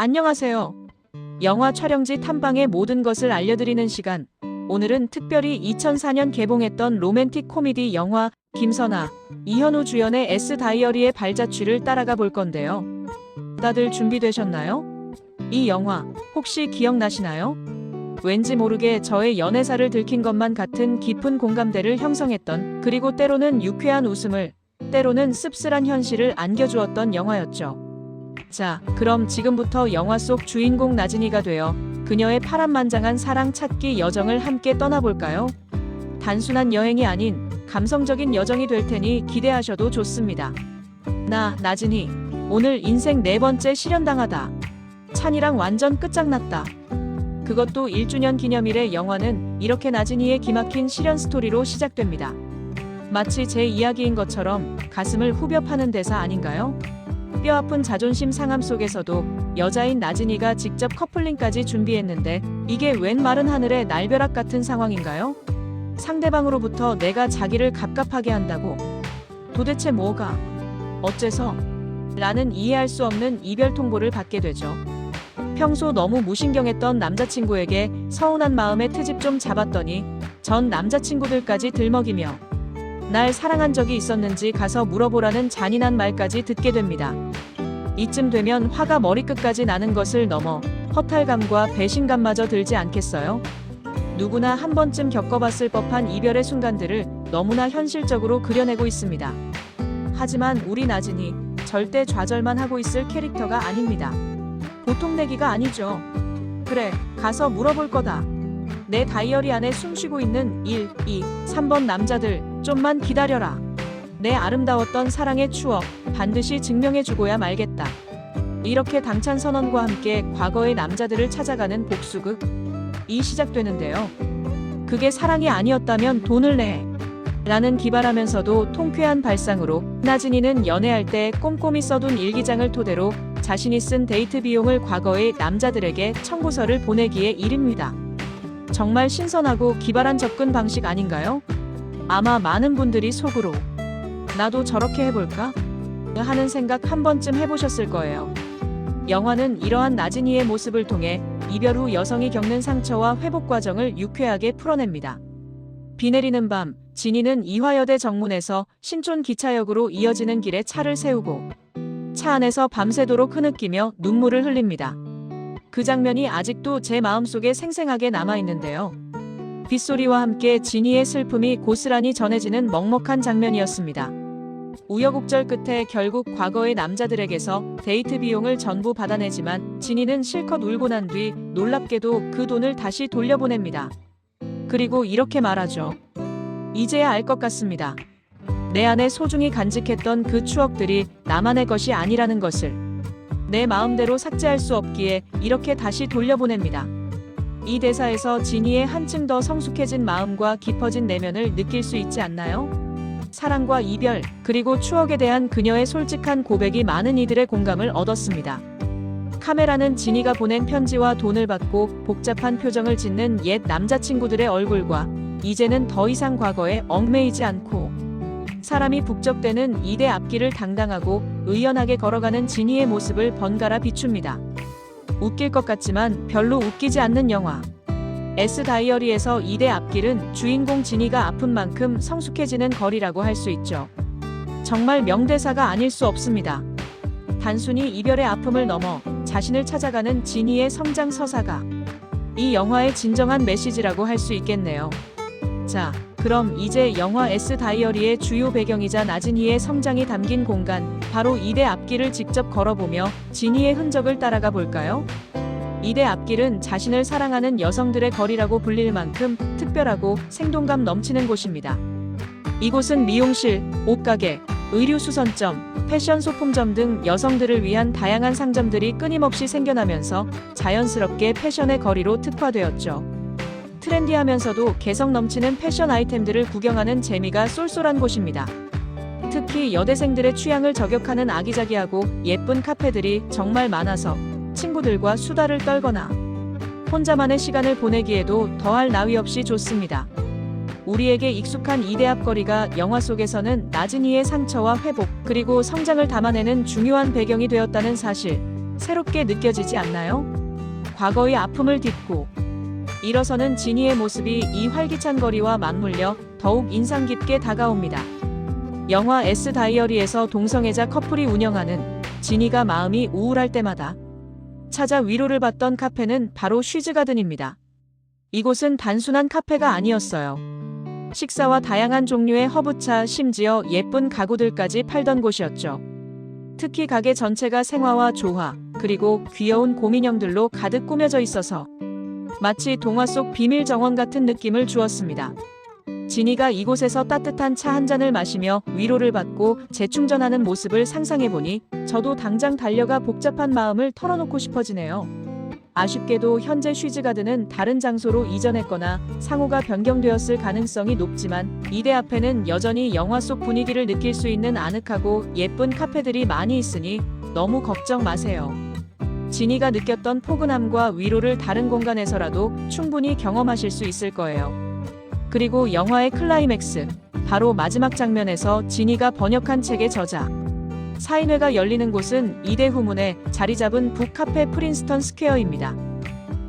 안녕하세요. 영화 촬영지 탐방의 모든 것을 알려드리는 시간. 오늘은 특별히 2004년 개봉했던 로맨틱 코미디 영화 김선아, 이현우 주연의 S 다이어리의 발자취를 따라가 볼 건데요. 다들 준비되셨나요? 이 영화 혹시 기억나시나요? 왠지 모르게 저의 연애사를 들킨 것만 같은 깊은 공감대를 형성했던 그리고 때로는 유쾌한 웃음을 때로는 씁쓸한 현실을 안겨주었던 영화였죠. 자, 그럼 지금부터 영화 속 주인공 나진이가 되어 그녀의 파란만장한 사랑 찾기 여정을 함께 떠나볼까요? 단순한 여행이 아닌 감성적인 여정이 될 테니 기대하셔도 좋습니다. 나, 나진이. 오늘 인생 네 번째 실현당하다. 찬이랑 완전 끝장났다. 그것도 1주년 기념일의 영화는 이렇게 나진이의 기막힌 실현 스토리로 시작됩니다. 마치 제 이야기인 것처럼 가슴을 후벼 파는 대사 아닌가요? 뼈아픈 자존심 상함 속에서도 여자인 나진이가 직접 커플링까지 준비했는데 이게 웬 마른 하늘의 날벼락 같은 상황인가요? 상대방으로부터 내가 자기를 갑갑하게 한다고? 도대체 뭐가? 어째서? 라는 이해할 수 없는 이별 통보를 받게 되죠. 평소 너무 무신경했던 남자친구에게 서운한 마음에 트집 좀 잡았더니 전 남자친구들까지 들먹이며 날 사랑한 적이 있었는지 가서 물어보라는 잔인한 말까지 듣게 됩니다. 이쯤 되면 화가 머리끝까지 나는 것을 넘어 허탈감과 배신감마저 들지 않겠어요? 누구나 한 번쯤 겪어봤을 법한 이별의 순간들을 너무나 현실적으로 그려내고 있습니다. 하지만 우리 나진이 절대 좌절만 하고 있을 캐릭터가 아닙니다. 보통 내기가 아니죠. 그래, 가서 물어볼 거다. 내 다이어리 안에 숨쉬고 있는 1, 2, 3번 남자들 좀만 기다려라. 내 아름다웠던 사랑의 추억 반드시 증명해주고야 말겠다. 이렇게 당찬 선언과 함께 과거의 남자들을 찾아가는 복수극. 이 시작되는데요. 그게 사랑이 아니었다면 돈을 내. 라는 기발하면서도 통쾌한 발상으로 나진이는 연애할 때 꼼꼼히 써둔 일기장을 토대로 자신이 쓴 데이트 비용을 과거의 남자들에게 청구서를 보내기에 이릅니다. 정말 신선하고 기발한 접근 방식 아닌가요? 아마 많은 분들이 속으로 나도 저렇게 해볼까? 하는 생각 한 번쯤 해보셨을 거예요. 영화는 이러한 나진이의 모습을 통해 이별 후 여성이 겪는 상처와 회복 과정을 유쾌하게 풀어냅니다. 비 내리는 밤, 진이는 이화여대 정문에서 신촌 기차역으로 이어지는 길에 차를 세우고 차 안에서 밤새도록 흐느끼며 눈물을 흘립니다. 그 장면이 아직도 제 마음속에 생생하게 남아있는데요. 빗소리와 함께 진이의 슬픔이 고스란히 전해지는 먹먹한 장면이었습니다. 우여곡절 끝에 결국 과거의 남자들에게서 데이트 비용을 전부 받아내지만 진이는 실컷 울고 난 뒤 놀랍게도 그 돈을 다시 돌려보냅니다. 그리고 이렇게 말하죠. 이제야 알 것 같습니다. 내 안에 소중히 간직했던 그 추억들이 나만의 것이 아니라는 것을. 내 마음대로 삭제할 수 없기에 이렇게 다시 돌려보냅니다. 이 대사에서 진이의 한층 더 성숙해진 마음과 깊어진 내면을 느낄 수 있지 않나요? 사랑과 이별, 그리고 추억에 대한 그녀의 솔직한 고백이 많은 이들의 공감을 얻었습니다. 카메라는 진이가 보낸 편지와 돈을 받고 복잡한 표정을 짓는 옛 남자친구들의 얼굴과 이제는 더 이상 과거에 얽매이지 않고 사람이 북적대는 이대 앞길을 당당하고 의연하게 걸어가는 진이의 모습을 번갈아 비춥니다. 웃길 것 같지만 별로 웃기지 않는 영화. S 다이어리에서 이대 앞길은 주인공 진이가 아픈 만큼 성숙해지는 거리라고 할 수 있죠. 정말 명대사가 아닐 수 없습니다. 단순히 이별의 아픔을 넘어 자신을 찾아가는 진이의 성장 서사가 이 영화의 진정한 메시지라고 할 수 있겠네요. 자, 그럼 이제 영화 S 다이어리의 주요 배경이자 나진이의 성장이 담긴 공간, 바로 이대 앞길을 직접 걸어보며 진이의 흔적을 따라가 볼까요? 이대 앞길은 자신을 사랑하는 여성들의 거리라고 불릴 만큼 특별하고 생동감 넘치는 곳입니다. 이곳은 미용실, 옷가게, 의류 수선점, 패션 소품점 등 여성들을 위한 다양한 상점들이 끊임없이 생겨나면서 자연스럽게 패션의 거리로 특화되었죠. 트렌디하면서도 개성 넘치는 패션 아이템들을 구경하는 재미가 쏠쏠한 곳입니다. 특히 여대생들의 취향을 저격하는 아기자기하고 예쁜 카페들이 정말 많아서 친구들과 수다를 떨거나 혼자만의 시간을 보내기에도 더할 나위 없이 좋습니다. 우리에게 익숙한 이대 앞거리가 영화 속에서는 나진이의 상처와 회복, 그리고 성장을 담아내는 중요한 배경이 되었다는 사실. 새롭게 느껴지지 않나요? 과거의 아픔을 딛고 일어서는 진이의 모습이 이 활기찬 거리와 맞물려 더욱 인상 깊게 다가옵니다. 영화 S 다이어리에서 동성애자 커플이 운영하는 진이가 마음이 우울할 때마다 찾아 위로를 받던 카페는 바로 쉬즈가든입니다. 이곳은 단순한 카페가 아니었어요. 식사와 다양한 종류의 허브차, 심지어 예쁜 가구들까지 팔던 곳이었죠. 특히 가게 전체가 생화와 조화, 그리고 귀여운 곰인형들로 가득 꾸며져 있어서 마치 동화 속 비밀 정원 같은 느낌을 주었습니다. 진이가 이곳에서 따뜻한 차 한 잔을 마시며 위로를 받고 재충전하는 모습을 상상해보니 저도 당장 달려가 복잡한 마음을 털어놓고 싶어지네요. 아쉽게도 현재 쉬즈가드는 다른 장소로 이전했거나 상호가 변경되었을 가능성이 높지만 이대 앞에는 여전히 영화 속 분위기를 느낄 수 있는 아늑하고 예쁜 카페들이 많이 있으니 너무 걱정 마세요. 진이가 느꼈던 포근함과 위로를 다른 공간에서라도 충분히 경험하실 수 있을 거예요. 그리고 영화의 클라이맥스, 바로 마지막 장면에서 진이가 번역한 책의 저자. 사인회가 열리는 곳은 이대 후문에 자리 잡은 북카페 프린스턴 스퀘어입니다.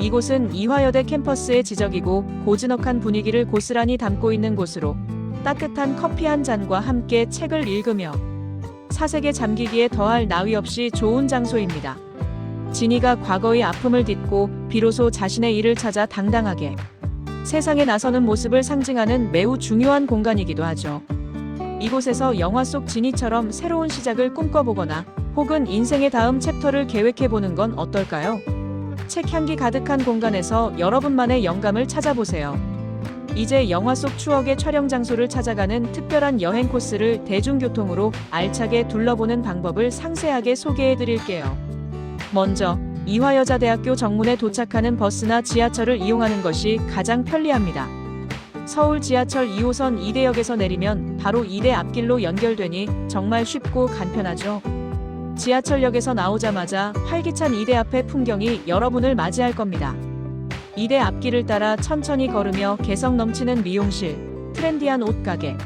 이곳은 이화여대 캠퍼스의 지적이고 고즈넉한 분위기를 고스란히 담고 있는 곳으로 따뜻한 커피 한 잔과 함께 책을 읽으며 사색에 잠기기에 더할 나위 없이 좋은 장소입니다. 진이가 과거의 아픔을 딛고 비로소 자신의 일을 찾아 당당하게 세상에 나서는 모습을 상징하는 매우 중요한 공간이기도 하죠. 이곳에서 영화 속 지니처럼 새로운 시작을 꿈꿔보거나 혹은 인생의 다음 챕터를 계획해보는 건 어떨까요? 책 향기 가득한 공간에서 여러분만의 영감을 찾아보세요. 이제 영화 속 추억의 촬영 장소를 찾아가는 특별한 여행 코스를 대중교통으로 알차게 둘러보는 방법을 상세하게 소개해 드릴게요. 먼저, 이화여자대학교 정문에 도착하는 버스나 지하철을 이용하는 것이 가장 편리합니다. 서울 지하철 2호선 이대역에서 내리면 바로 이대 앞길로 연결되니 정말 쉽고 간편하죠. 지하철역에서 나오자마자 활기찬 이대 앞의 풍경이 여러분을 맞이할 겁니다. 이대 앞길을 따라 천천히 걸으며 개성 넘치는 미용실, 트렌디한 옷가게,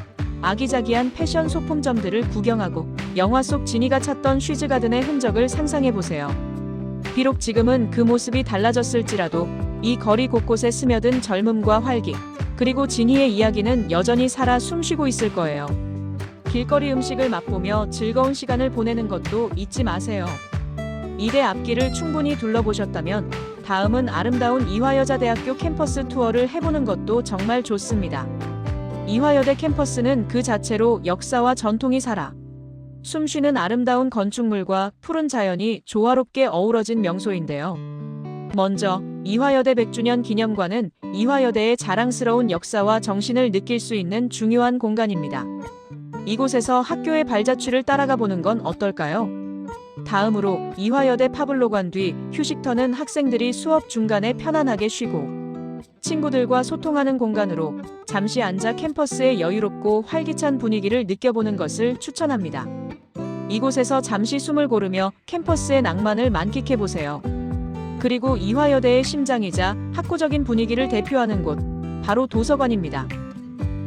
아기자기한 패션 소품점들을 구경하고 영화 속 지니가 찾던 쉬즈가든의 흔적을 상상해 보세요. 비록 지금은 그 모습이 달라졌을지라도 이 거리 곳곳에 스며든 젊음과 활기, 그리고 진희의 이야기는 여전히 살아 숨쉬고 있을 거예요. 길거리 음식을 맛보며 즐거운 시간을 보내는 것도 잊지 마세요. 이대 앞길을 충분히 둘러보셨다면 다음은 아름다운 이화여자대학교 캠퍼스 투어를 해보는 것도 정말 좋습니다. 이화여대 캠퍼스는 그 자체로 역사와 전통이 살아 숨쉬는 아름다운 건축물과 푸른 자연이 조화롭게 어우러진 명소인데요. 먼저 이화여대 100주년 기념관은 이화여대의 자랑스러운 역사와 정신을 느낄 수 있는 중요한 공간입니다. 이곳에서 학교의 발자취를 따라가 보는 건 어떨까요? 다음으로 이화여대 파블로관 뒤 휴식터는 학생들이 수업 중간에 편안하게 쉬고 친구들과 소통하는 공간으로 잠시 앉아 캠퍼스의 여유롭고 활기찬 분위기를 느껴보는 것을 추천합니다. 이곳에서 잠시 숨을 고르며 캠퍼스의 낭만을 만끽해 보세요. 그리고 이화여대의 심장이자 학구적인 분위기를 대표하는 곳, 바로 도서관입니다.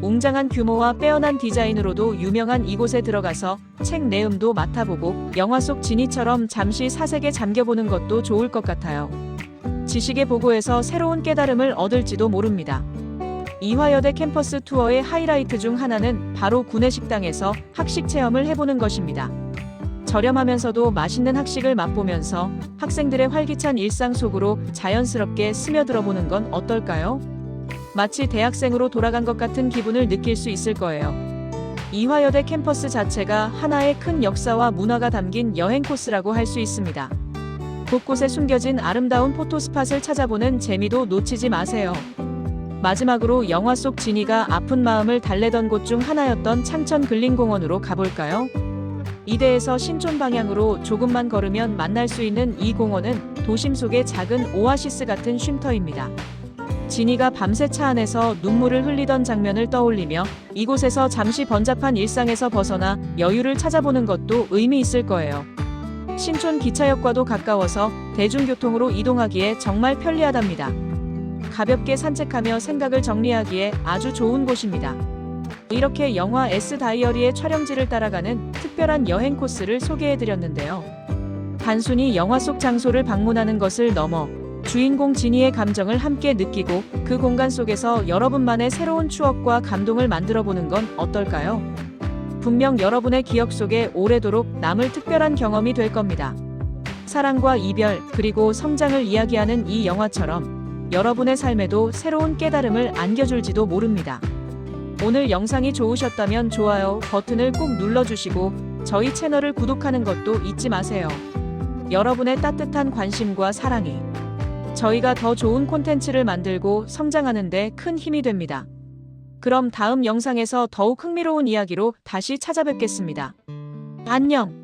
웅장한 규모와 빼어난 디자인으로도 유명한 이곳에 들어가서 책 내음도 맡아보고 영화 속 지니처럼 잠시 사색에 잠겨보는 것도 좋을 것 같아요. 지식의 보고에서 새로운 깨달음을 얻을지도 모릅니다. 이화여대 캠퍼스 투어의 하이라이트 중 하나는 바로 구내식당에서 학식 체험을 해보는 것입니다. 저렴하면서도 맛있는 학식을 맛보면서 학생들의 활기찬 일상 속으로 자연스럽게 스며들어 보는 건 어떨까요? 마치 대학생으로 돌아간 것 같은 기분을 느낄 수 있을 거예요. 이화여대 캠퍼스 자체가 하나의 큰 역사와 문화가 담긴 여행 코스라고 할 수 있습니다. 곳곳에 숨겨진 아름다운 포토스팟을 찾아보는 재미도 놓치지 마세요. 마지막으로 영화 속 지니가 아픈 마음을 달래던 곳 중 하나였던 창천 근린공원으로 가볼까요? 이대에서 신촌 방향으로 조금만 걸으면 만날 수 있는 이 공원은 도심 속의 작은 오아시스 같은 쉼터입니다. 진이가 밤새 차 안에서 눈물을 흘리던 장면을 떠올리며 이곳에서 잠시 번잡한 일상에서 벗어나 여유를 찾아보는 것도 의미 있을 거예요. 신촌 기차역과도 가까워서 대중교통으로 이동하기에 정말 편리하답니다. 가볍게 산책하며 생각을 정리하기에 아주 좋은 곳입니다. 이렇게 영화 S 다이어리의 촬영지를 따라가는 특별한 여행 코스를 소개해 드렸는데요. 단순히 영화 속 장소를 방문하는 것을 넘어 주인공 지니의 감정을 함께 느끼고 그 공간 속에서 여러분만의 새로운 추억과 감동을 만들어 보는 건 어떨까요? 분명 여러분의 기억 속에 오래도록 남을 특별한 경험이 될 겁니다. 사랑과 이별, 그리고 성장을 이야기하는 이 영화처럼 여러분의 삶에도 새로운 깨달음을 안겨줄지도 모릅니다. 오늘 영상이 좋으셨다면 좋아요 버튼을 꾹 눌러주시고 저희 채널을 구독하는 것도 잊지 마세요. 여러분의 따뜻한 관심과 사랑이 저희가 더 좋은 콘텐츠를 만들고 성장하는데 큰 힘이 됩니다. 그럼 다음 영상에서 더욱 흥미로운 이야기로 다시 찾아뵙겠습니다. 안녕!